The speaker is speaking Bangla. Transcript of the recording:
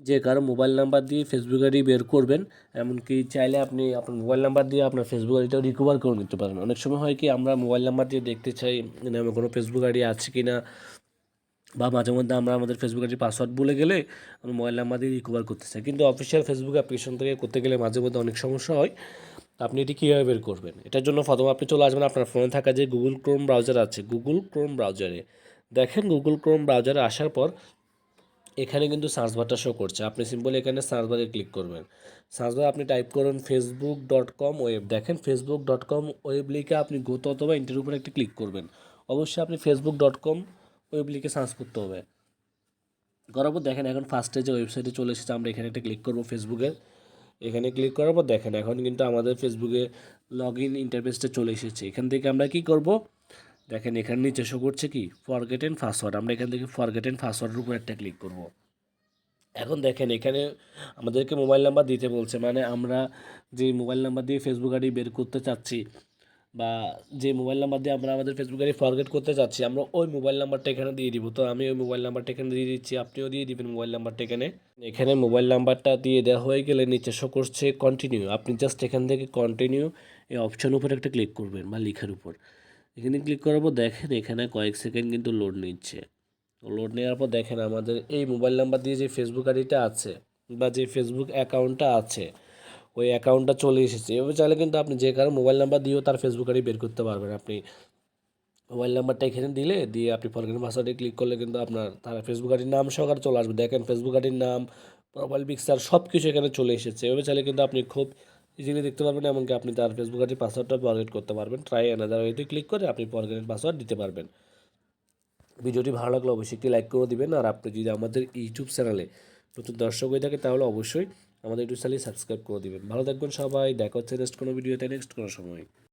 যে কারও মোবাইল নাম্বার দিয়ে ফেসবুক আইডি বের করবেন, এমনকি চাইলে আপনি আপনার মোবাইল নাম্বার দিয়ে আপনার ফেসবুক আইডিটাও রিকভার করে নিতে পারেন। অনেক সময় হয় কি, আমরা মোবাইল নাম্বার দিয়ে দেখতে চাই মানে আমার কোনো ফেসবুক আইডি আছে কি না বা মাঝে মধ্যে আমরা আমাদের ফেসবুক আইডির পাসওয়ার্ড ভুলে গেলে আমরা মোবাইল নাম্বার দিয়ে রিকভার করতে চাই। কিন্তু অফিসিয়াল ফেসবুক অ্যাপ্লিকেশন থেকে করতে গেলে মাঝে মধ্যে অনেক সমস্যা হয়। আপনি এটি কীভাবে বের করবেন? এটার জন্য প্রথমে আপনি চলে আসবেন আপনার ফোনে থাকা যে গুগল ক্রোম ব্রাউজার আছে গুগল ক্রোম ব্রাউজারে দেখেন গুগল ক্রোম ব্রাউজারে আসার পর এখানে কিন্তু সার্চ বারটা শো করছে। আপনি সিম্পল এখানে সার্চ বারে ক্লিক করবেন। সার্চ বারে আপনি টাইপ করুন ফেসবুক ডট কম ওয়েব দেখেন ফেসবুক ডট কম ওয়েব লিখে আপনি গোতো অথবা ইন্টার উপরে একটি ক্লিক করবেন। অবশ্যই আপনি ফেসবুক ডট কম ওয়েব লিখে সার্চ করতে হবে। করার পর দেখেন এখন ফার্স্টে যে ওয়েবসাইটে চলে এসেছে, আমরা এখানে একটা ক্লিক করব ফেসবুকে এখানে ক্লিক করার পর দেখেন এখন কিন্তু আমাদের ফেসবুকে লগ ইন ইন্টারফেসটা চলে এসেছে। এখান থেকে আমরা কি করব? দেখেন, এখানে নিচে শো করছে কি? ফরগেট এন্ড পাসওয়ার্ড আমরা এখান থেকে ফরগেট এন্ড পাসওয়ার্ডের উপর একটা ক্লিক করব। এখন দেখেন, এখানে আমাদেরকে মোবাইল নাম্বার দিতে বলছে। মানে আমরা যে মোবাইল নাম্বার দিয়ে ফেসবুক আইডি বের করতে চাচ্ছি বা যে মোবাইল নাম্বার দিয়ে আমরা আমাদের ফেসবুক আইডি ফরগেট করতে চাচ্ছি, আমরা ওই মোবাইল নাম্বারটা এখানে দিয়ে দিব। তো আমি ওই মোবাইল নাম্বারটা এখানে দিয়ে দিচ্ছি। আপনিও দিয়ে দিবেন মোবাইল নাম্বারটা এখানে। এখানে মোবাইল নাম্বারটা দিয়ে দেওয়া হয়ে গেলে নিচে শো করছে কন্টিনিউ আপনি জাস্ট এখান থেকে কন্টিনিউ এই অপশন উপর একটা ক্লিক করবেন বা লেখার উপর। এখানে ক্লিক করার পর দেখেন এখানে কয়েক সেকেন্ড কিন্তু লোড নিচ্ছে। লোড নেওয়ার পর দেখেন আমাদের এই মোবাইল নাম্বার দিয়ে যে ফেসবুক আইডিটা আছে বা যে ফেসবুক অ্যাকাউন্টটা আছে, ওই অ্যাকাউন্টটা চলে এসেছে। এভাবে চাইলে কিন্তু আপনি যে কারও মোবাইল নাম্বার দিয়েও তার ফেসবুক আইডি বের করতে পারবেন। আপনি মোবাইল নাম্বারটা এখানে দিলে দিয়ে আপনি ফরগেট পাসওয়ার্ডে ক্লিক করলে কিন্তু আপনার তার ফেসবুক আইডির নাম সহকারে চলে আসবে। দেখেন ফেসবুক আইডির নাম প্রোফাইল পিকচার সব কিছু এখানে চলে এসেছে। এভাবে চাইলে কিন্তু আপনি খুব ইজিলি দেখতে পারবেন, এমনকি আপনি তার ফেসবুক আইডির পাসওয়ার্ডটা ফরগেট করতে পারবেন। ট্রাই অ্যানাদার ওয়েতে ক্লিক করে আপনি ফরগেট পাসওয়ার্ড দিতে পারবেন। ভিডিওটি ভালো লাগলে অবশ্যই একটি লাইক করে দেবেন, আর আপনি যদি আমাদের ইউটিউব চ্যানেলে নতুন দর্শক হয়ে থাকে, তাহলে অবশ্যই আমাদের ইউটিউব চ্যানেলে সাবস্ক্রাইব করে দেবেন। ভালো থাকবেন সবাই, দেখা হচ্ছে নেক্সট কোনো ভিডিওতে নেক্সট কোনো সময়।